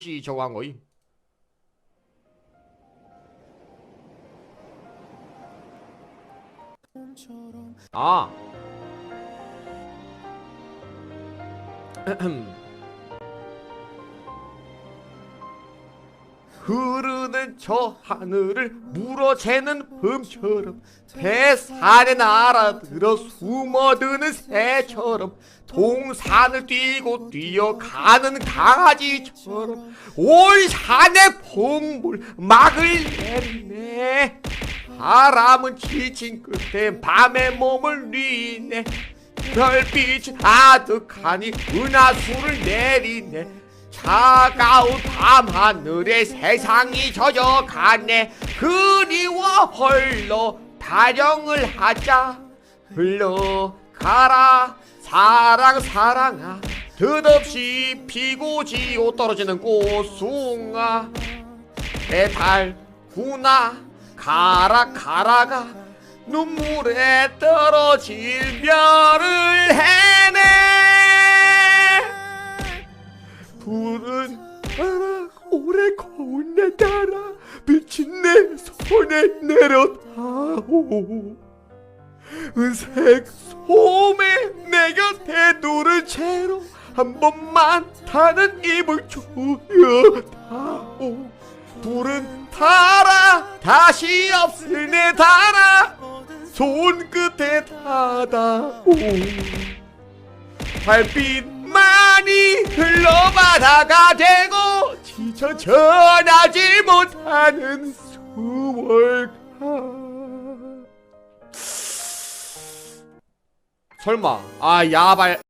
씨 저거 한 거임. 아. 흐르는 저 하늘을 물어채는 흠처럼 대산에 날아들어 숨어드는 새처럼 동산을 뛰고 뛰어가는 강아지처럼 올 산의 폭물 막을 내리네. 바람은 지친 끝에 밤의 몸을 뉘네. 별빛이 아득하니 은하수를 내리네 차가운 밤하늘에 세상이 젖어가네. 그리워 헐러 타령을 하자. 흘러가라. 사랑 사랑아. 덧없이 피고 지고 떨어지는 꽃숭아. 배달구나. 가라 가라가. 눈물에 떨어질 별을 해 내 푸른 바람 오래 고운 내 따라 비친 내 손에 내려다오. 은색 소매 내 곁에 누를 채로 한 번만 타는 입을 조여다오. 불은 타라 다시 없을 내 달아 손끝에 닿아오. 발빛 만이 흘러바다가 되고 지쳐 전하지 못하는 수월가 설마 아 야발